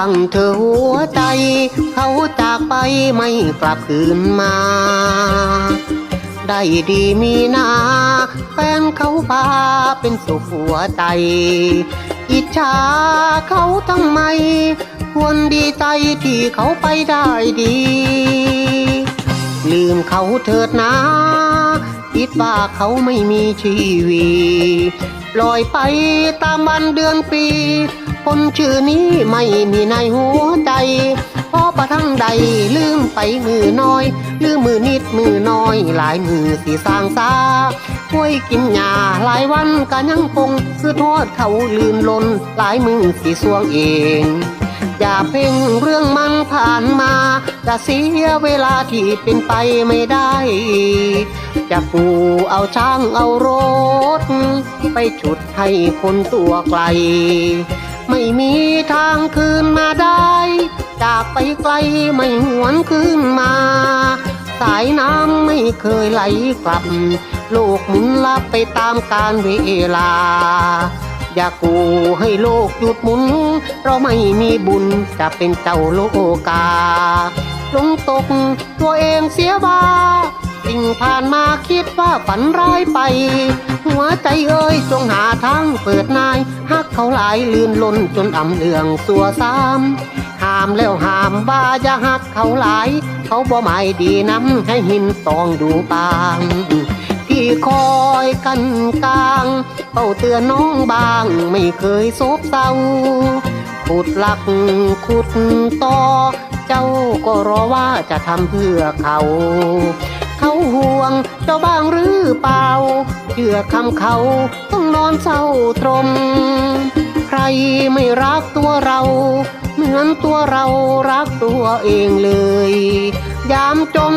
ทั้งเธอหัวใจ เขาจากไปไม่กลับคืนมา ได้ดีมีนาแฟนเขาพาเป็นสุขหัวใจ อิจฉาเขาทำไม ควรดีใจที่เขาไปได้ดี ลืมเขาเถิดนะคิดว่าเขาไม่มีชีวิตลอยไปตามวันเดือนปี คนชื่อนี้ไม่มีในหัวใจเพราะประทั้งใดลืมไปมือน้อย ลืมมือนิดมือน้อย หลายมือสีสร้างซาห้วยกินหญ้าหลายวันก็ยังคงคือทอดเขาลืมลนหลายมือสีสวงเองอย่าเพ่งเรื่องมันผ่านมาจะเสียเวลาที่เป็นไปไม่ได้ จะปูเอาช้างเอารถ ไปฉุดให้คนตัวไกล ไม่มีทางคืนมาได้ จากไปไกลไม่หวนคืนมา สายน้ำไม่เคยไหลกลับ โลกหมุนลับไปตามกาลเวลา อย่ากูให้โลกหยุดหมุน เราไม่มีบุญจะเป็นเจ้าโลกาลงตกตัวเองเสียบ้าสิ่งผ่านมาคิดว่าฝันร้ายไป หัวใจเอ้ยจงหาทางเปิดนายฮักเขาหลายลื่นล้นจนอ่ำเลืองสัวซ้ำห้ามแล้วห้ามว่าอย่าฮักเขาหลาย เขาบ่หมายดีน้ำให้หินตองดูปางที่คอยกันกลางเฝ้าเตือนน้องบางไม่เคยโศบเศร้าขุดหลักขุดต่อ เจ้าก็รอว่าจะทำเพื่อเขา เขาห่วงเจ้าบ้างหรือเปล่าเชื่อคำเขาต้องนอนเศร้าตรม ใครไม่รักตัวเรา เหมือนตัวเรารักตัวเองเลย ยามจม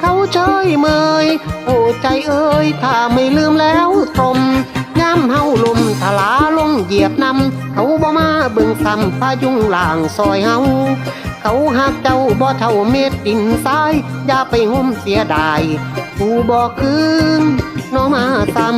เขาเฉยเมย โอ้ใจเอ้ยถ้าไม่ลืมแล้วตรม ยามเฮาลมทลาลงเหยียบนำเขาบ่มา เบิ่งซ้ำพายุงล่างซอยเฮาเขาหักเจ้าบ่เท่าเม็ดดินทราย อย่าไปงมเสียดายผู้บอกคืนน้อมาซ้ำ